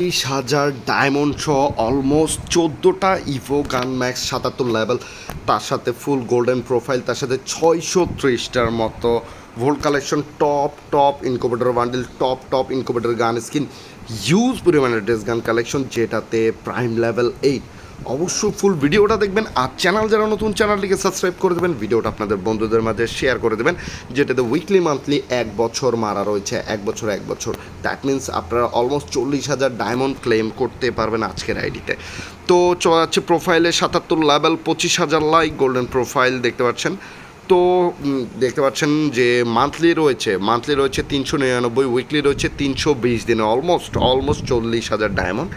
তেইশ হাজার ডায়মন্ড সহ অলমোস্ট চোদ্দোটা ইভো গান ম্যাক্স সাতাত্তর লেভেল তার সাথে ফুল গোল্ডেন প্রোফাইল তার সাথে ছয়শো ত্রিশটার মতো vault collection top top incubator bundle top top incubator gun skin huge পরিমাণের ড্রেস গান কালেকশন যেটাতে প্রাইম লেভেল এইট অবশ্যই ফুল ভিডিওটা দেখবেন আর চ্যানেল যারা নতুন, চ্যানেলটিকে সাবস্ক্রাইব করে দেবেন, ভিডিওটা আপনাদের বন্ধুদের মাঝে শেয়ার করে দেবেন যেটাতে উইকলি মান্থলি এক বছর মারা রয়েছে, এক বছর এক বছর। দ্যাট মিন্স আপনারা অলমোস্ট চল্লিশ হাজার ডায়মন্ড ক্লেম করতে পারবেন আজকের আইডিতে তো। যাচ্ছে প্রোফাইলে সাতাত্তর লেভেল পঁচিশ হাজার লাইক গোল্ডেন প্রোফাইল দেখতে পাচ্ছেন। তো দেখতে পাচ্ছেন যে মান্থলি রয়েছে মান্থলি রয়েছে তিনশো নিরানব্বই উইকলি রয়েছে তিনশো বিশ দিনে অলমোস্ট অলমোস্ট চল্লিশ হাজার ডায়মন্ড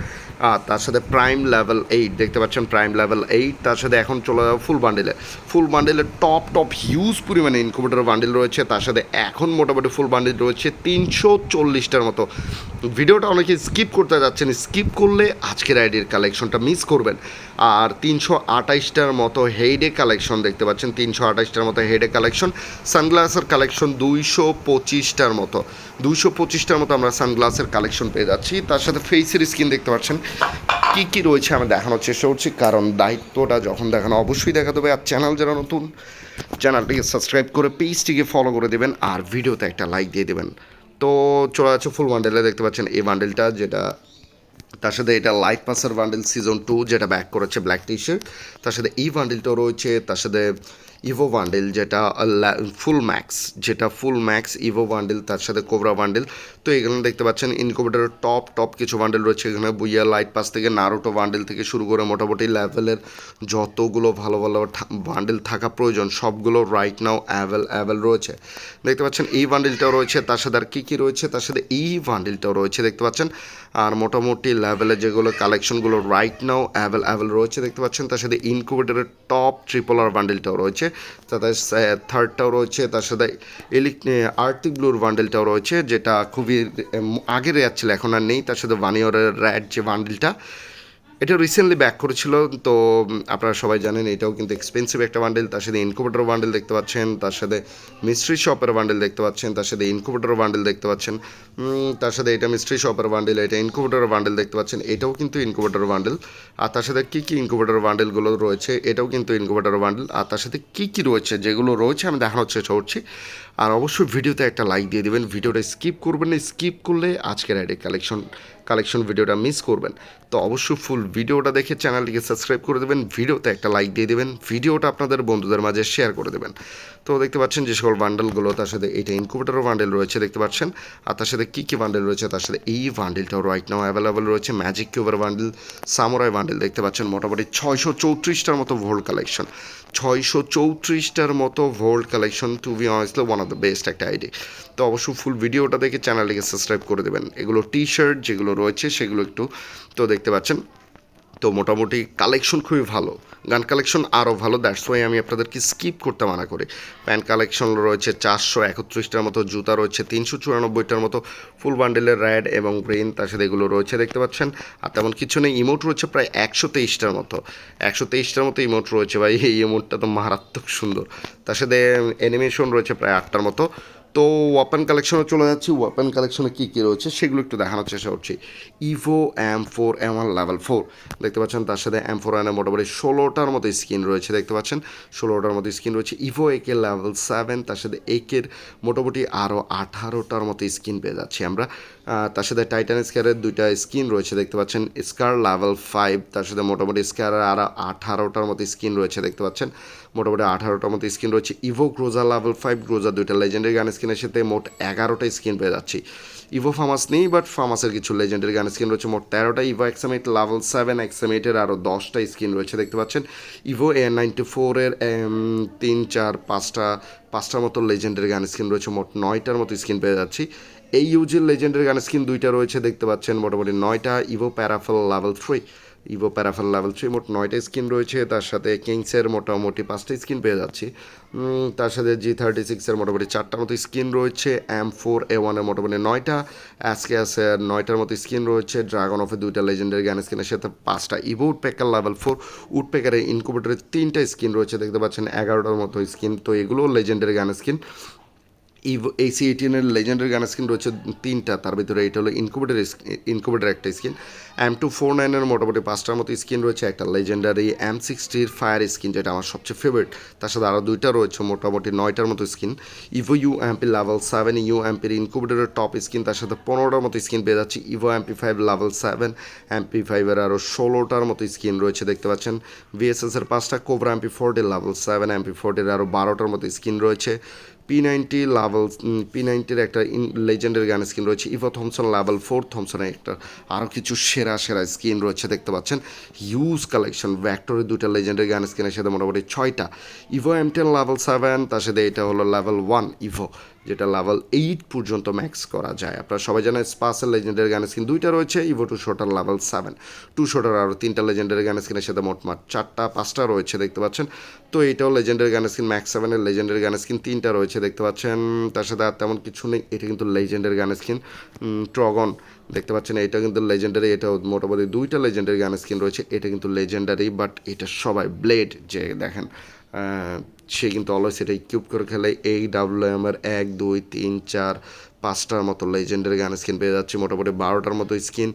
আর তার সাথে প্রাইম লেভেল এইট দেখতে পাচ্ছেন প্রাইম লেভেল এইট তার সাথে এখন চলে যাবে ফুল বান্ডেলে ফুল বান্ডেলের টপ টপ হিউজ পরিমাণে ইনকুবেটর বান্ডেল রয়েছে। তার সাথে এখন মোটামুটি ফুল বান্ডেল রয়েছে তিনশো চল্লিশটার মতো। ভিডিওটা অনেকে স্কিপ করতে যাচ্ছেন। স্কিপ করলে আজকের আইডির কালেকশনটা মিস করবেন। আর তিনশো আঠাইশটার মতো হেডে কালেকশন দেখতে পাচ্ছেন। তিনশো আঠাইশটার মতো হেডে কালেকশন সানগ্লাসের কালেকশন দুইশো পঁচিশটার মতো। দুইশো পঁচিশটার মতো আমরা সানগ্লাসের কালেকশন পেয়ে যাচ্ছি। তার সাথে ফেসের স্কিন দেখতে পাচ্ছেন। কী কী রয়েছে আমি দেখানোর চেষ্টা করছি, কারণ দায়িত্বটা যখন দেখানো অবশ্যই দেখা দেবে আর চ্যানেল যারা নতুন চ্যানেলটিকে সাবস্ক্রাইব করে পেজটিকে ফলো করে দেবেন আর ভিডিওতে একটা লাইক দিয়ে দেবেন। তো চলে যাচ্ছে ফুল বান্ডেলে দেখতে পাচ্ছেন এই বান্ডেলটা যেটা, তার সাথে এটা লাইট পাসার বান্ডেল সিজন টু যেটা ব্যাক করেছে ব্ল্যাক টি শার্ট তার সাথে এই বান্ডেলটাও রয়েছে, তার সাথে ইভো বান্ডেল যেটা ফুল ম্যাক্স যেটা ফুল ম্যাক্স ইভো বান্ডেল তার সাথে কোবরা বান্ডেল তো এখানে দেখতে পাচ্ছেন ইনকুবেটারের টপ টপ কিছু বান্ডেল রয়েছে। এখানে বুইয়া লাইট পাস থেকে নারোটো বান্ডেল থেকে শুরু করে মোটামুটি লেভেলের যতগুলো ভালো ভালো বান্ডেল থাকা প্রয়োজন, সবগুলো রাইট নাও অ্যাভেল অ্যাভেল রয়েছে। দেখতে পাচ্ছেন, এই বান্ডেলটাও রয়েছে। তার সাথে আর কী কী রয়েছে? তার সাথে এই বান্ডেলটাও রয়েছে, দেখতে পাচ্ছেন। আর মোটামুটি লেভেলে যেগুলো কালেকশনগুলো রাইট নাও অ্যাভেল অ্যাভেল রয়েছে, দেখতে পাচ্ছেন। তার সাথে ইনকুবেটারের টপ ট্রিপল আর বান্ডেলটাও রয়েছে। তাতে থার্ডটাও রয়েছে, তার সাথে ইলিক আর্টিক ব্লুর বান্ডেলটাও রয়েছে, যেটা খুবই আগে রেয়ার ছিল, এখন আর নেই, তার সাথে ওয়ানিওরের র্যাড যে বান্ডেলটা এটা রিসেন্টলি ব্যাক করেছিল, তো আপনারা সবাই জানেন এটাও কিন্তু এক্সপেন্সিভ একটা বান্ডেল তার সাথে ইনকুবেটর বান্ডেল দেখতে পাচ্ছেন, তার সাথে মিস্ট্রি শপের বান্ডেল দেখতে পাচ্ছেন, তার সাথে ইনকুবেটর বান্ডেল দেখতে পাচ্ছেন তার সাথে এটা মিস্ট্রি শপের বান্ডেল এটা ইনকুবেটর বান্ডেল দেখতে পাচ্ছেন, এটাও কিন্তু ইনকুবেটর বান্ডেল আর তার সাথে কী কী ইনকুবেটর বান্ডেলগুলো রয়েছে, এটাও কিন্তু ইনকুবেটর বান্ডেল আর তার সাথে কী কী রয়েছে, যেগুলো রয়েছে আমি দেখানোর চেষ্টা করছি আর অবশ্যই ভিডিওতে একটা লাইক দিয়ে দেবেন। ভিডিওটা স্কিপ করবেন না। স্কিপ করলে আজকের আইডি কালেকশন কালেকশন ভিডিওটা মিস করবেন। তো অবশ্যই ফুল ভিডিওটা দেখে চ্যানেলটিকে সাবস্ক্রাইব করে দেবেন। ভিডিওতে একটা লাইক দিয়ে দেবেন। ভিডিওটা আপনাদের বন্ধুদের মাঝে শেয়ার করে দেবেন। তো দেখতে পাচ্ছেন যে সকল বান্ডেলগুলো তার সাথে এইটা ইনকুবেটারও বান্ডেল রয়েছে দেখতে পাচ্ছেন। আর তার সাথে কী কী বান্ডেল রয়েছে? তার সাথে এই বান্ডেলটাও রাইট নাও অ্যাভেলেবেল রয়েছে। ম্যাজিক কিউবের বান্ডেল সামোরাই বান্ডেল দেখতে পাচ্ছেন। মোটামুটি ছয়শো চৌত্রিশটার মতো ভোল্ট কালেকশন ছয়শো চৌত্রিশটার মতো vault collection to be honestly one of the best একটা আইডি তো অবশ্যই ফুল ভিডিওটা দেখে চ্যানেলটিকে সাবস্ক্রাইব করে দেবেন। এগুলো টি শার্ট যেগুলো রয়েছে, সেগুলো একটু তো দেখতে পাচ্ছেন। তো মোটামুটি কালেকশন খুবই ভালো। গান কালেকশন আরও ভালো দ্যাটস ওয়াই আমি আপনাদেরকে স্কিপ করতে মানা করি। প্যান্ট কালেকশন রয়েছে চারশো একত্রিশটার মতো, জুতা রয়েছে তিনশো চুরানব্বইটার মতো ফুল বান্ডেলের র্যাড এবং ব্রেন তার সাথে এগুলো রয়েছে, দেখতে পাচ্ছেন। আর তেমন কিছু নেই ইমোট রয়েছে প্রায় একশো তেইশটার মতো। একশো তেইশটার মতো ইমোট রয়েছে ভাই, এই ইমোটটা তো মারাত্মক সুন্দর। তার সাথে অ্যানিমেশন রয়েছে প্রায় আটটার মতো। তো ওয়াপেন কালেকশনে চলে যাচ্ছি। ওয়াপেন কালেকশনে কী কী রয়েছে সেগুলো একটু দেখানোর চেষ্টা করছি। Evo M four M one level four দেখতে পাচ্ছেন তার সাথে এম ফোর এনে মোটামুটি ষোলোটার মতো স্কিন রয়েছে, দেখতে পাচ্ছেন। ষোলোটার মতো স্কিন রয়েছে। ইভো একে লেভেল সেভেন তার সাথে একের মোটামুটি আরও আঠারোটার মতো স্কিন পেয়ে যাচ্ছি আমরা। তার সাথে টাইটান স্কারের দুইটা স্কিন রয়েছে, দেখতে পাচ্ছেন। স্কার লেভেল ফাইভ তার সাথে মোটামুটি স্কারের আরও আঠারোটার মতো স্কিন রয়েছে, দেখতে পাচ্ছেন। মোটামুটি আঠারোটার মতো স্কিন রয়েছে। Evo Groza level five Groza দুইটা লেজেন্ডারি গান স্কিনের সাথে মোট এগারোটা স্কিন পেয়ে যাচ্ছি। ইভো ফার্মাস নেই বাট ফার্মাসের কিছু লেজেন্ডারি গান স্কিন রয়েছে, মোট তেরোটা। Evo XM eight level seven এক্সামিটের আরও দশটা স্কিন রয়েছে, দেখতে পাচ্ছেন। ইভো এ নাইনটি ফোরের তিন, চার, পাঁচটা, পাঁচটার মতো লেজেন্ডারি গান স্কিন রয়েছে, মোট নয়টার মতো স্কিন পেয়ে যাচ্ছি। এই ইউজের লেজেন্ডের গান স্কিন দুইটা রয়েছে, দেখতে পাচ্ছেন মোটামুটি নয়টা evo Parafal level three evo Parafal level three মোট নয়টা স্কিন রয়েছে, তার সাথে কিংসের মোটামুটি পাঁচটা স্কিন পেয়ে যাচ্ছি। তার সাথে জি থার্টি সিক্সের মোটামুটি চারটার মতো স্কিন রয়েছে এম ফোর এ ওয়ানের মোটামুটি নয়টা অ্যাসকে আছে নয়টার মতো স্কিন রয়েছে ড্রাগন অফের দুইটা লেজেন্ডারি গান স্কিনের সাথে পাঁচটা। ইভো উডপেকার লেভেল ফোর উডপেকারের ইনকুবেটরের তিনটা স্কিন রয়েছে, দেখতে পাচ্ছেন, এগারোটার মতো স্কিন, তো এগুলো legendary gun skin. Evo AC এইটিনের legendary gun skin রয়েছে তিনটা। তার ভিতরে এটা হলো ইনকুবেটার ইনকুবেটার একটা স্কিন এম টু ফোর নাইনের মোটামুটি পাঁচটার মতো স্কিন রয়েছে। একটা লেজেন্ডারি এম সিক্সটির ফায়ার স্কিন যেটা আমার সবচেয়ে ফেভারিট তার সাথে আরও দুইটা রয়েছে, মোটামুটি নয়টার মতো skin evo U MP level seven U এমপির ইনকুবেটারের টপ স্কিন তার সাথে পনেরোটার মতো স্কিন পেয়ে যাচ্ছি। Evo MP five level seven MP ফাইভের আরও ষোলোটার মতো স্কিন রয়েছে, দেখতে পাচ্ছেন। ভিএসএস এর পাঁচটা কোবরা এমপি ফোরটির লেভেল সেভেন এমপি ফোরটির আরও বারোটার মতো স্কিন রয়েছে। পি নাইনটি লাভেল পি নাইনটির একটা লেজেন্ডের গান স্কিন রয়েছে। ইভো থমসন লাভেল ফোর থমসনের একটা আরও কিছু সেরা সেরা স্কিন রয়েছে, দেখতে পাচ্ছেন। হিউজ কালেকশন ভ্যাক্টরের দুটা লেজেন্ডের গান স্কিনের সাথে মোটামুটি ছয়টা। Evo M ten level seven তার সাথে এটা হলো লেভেল ওয়ান ইভো যেটা লেভেল এইট পর্যন্ত ম্যাক্স করা যায়। আপনারা সবাই জানেন স্পাসের লেজেন্ডের গান স্কিন দুইটা রয়েছে evo two shooter level seven two shooter আরও তিনটা লেজেন্ডের গান স্কিনের সাথে মোটমাট চারটা, পাঁচটা রয়েছে, দেখতে পাচ্ছেন। তো এটাও লেজেন্ডের গান স্কিন ম্যাক্স সেভেনের লেজেন্ডের গান স্কিন তিনটা রয়েছে, দেখতে পাচ্ছেন। তার সাথে আর তেমন কিছু নেই, এটা কিন্তু লেজেন্ডের গান স্কিন ট্রগন দেখতে পাচ্ছেন, এটা কিন্তু লেজেন্ডারি এটা মোটামুটি দুইটা লেজেন্ডারি গান স্কিন রয়েছে, এটা কিন্তু লেজেন্ডারি বাট এটা সবাই ব্লেড যে দেখেন। সে কিন্তু অলওয়েজ এটা কিউব করে খেলে। এই ডাব্লিউ এমের এক, দুই, তিন, চার, পাঁচটার মতো লেজেন্ডারি গান স্কিন পেয়ে যাচ্ছে। মোটামুটি বারোটার মতো স্কিন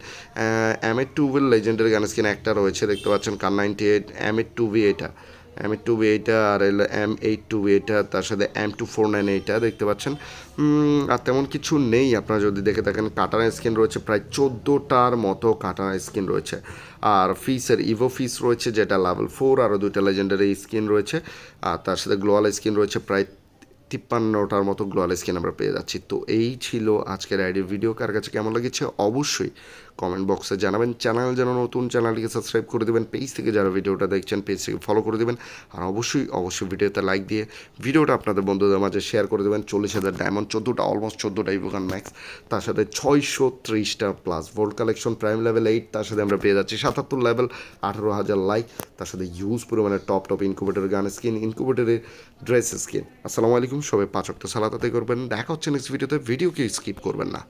এম এ টুবের লেজেন্ডারি গান স্কিন একটা রয়েছে, দেখতে পাচ্ছেন Kar ninety eight M A two B এটা এম এইট টু বি এইটা আর এল এম এইট টু বি এইটা তার সাথে এম টু ফোর নাইন এইটা দেখতে পাচ্ছেন। আর তেমন কিছু নেই। আপনারা যদি দেখে থাকেন কাটার স্কিন রয়েছে, প্রায় চোদ্দোটার মতো কাটার স্কিন রয়েছে। আর ফিসের ইভো ফিস রয়েছে, যেটা লেভেল ফোর আরও দুইটা লেজেন্ডারি স্কিন রয়েছে। আর তার সাথে গ্লোয়াল স্কিন রয়েছে, প্রায় তিপ্পান্নটার মতো গ্লোয়াল স্কিন আমরা পেয়ে যাচ্ছি। তো এই ছিল আজকের আইডি ভিডিও কার কাছে কেমন লেগেছে অবশ্যই কমেন্ট বক্সে জানাবেন। চ্যানেল যেন নতুন চ্যানেলটিকে সাবস্ক্রাইব করে দেবেন। পেজ থেকে যারা ভিডিওটা দেখছেন পেজ থেকে ফলো করে দেবেন। আর অবশ্যই অবশ্যই ভিডিওতে লাইক দিয়ে ভিডিওটা আপনাদের বন্ধুদের মাঝে শেয়ার করে দেবেন। চল্লিশ হাজার ডায়মন্ড চোদ্দোটা অলমোস্ট চোদ্দোটা ইভোগান ম্যাক্স তার সাথে ছয়শো ত্রিশটা plus vault collection prime level eight তার সাথে আমরা পেয়ে যাচ্ছি সাতাত্তর লেভেল আঠারো হাজার লাইক তার সাথে ইউজ পরিমাণে top top incubator gun skin ইনকুবেটরের dress skin আসসালামু আলাইকুম। সবাই পাঁচ অক্ট সালাতাতে করবেন। দেখা হচ্ছে নেক্সট ভিডিওতে ভিডিও ভিডিওকে স্কিপ করবেন না।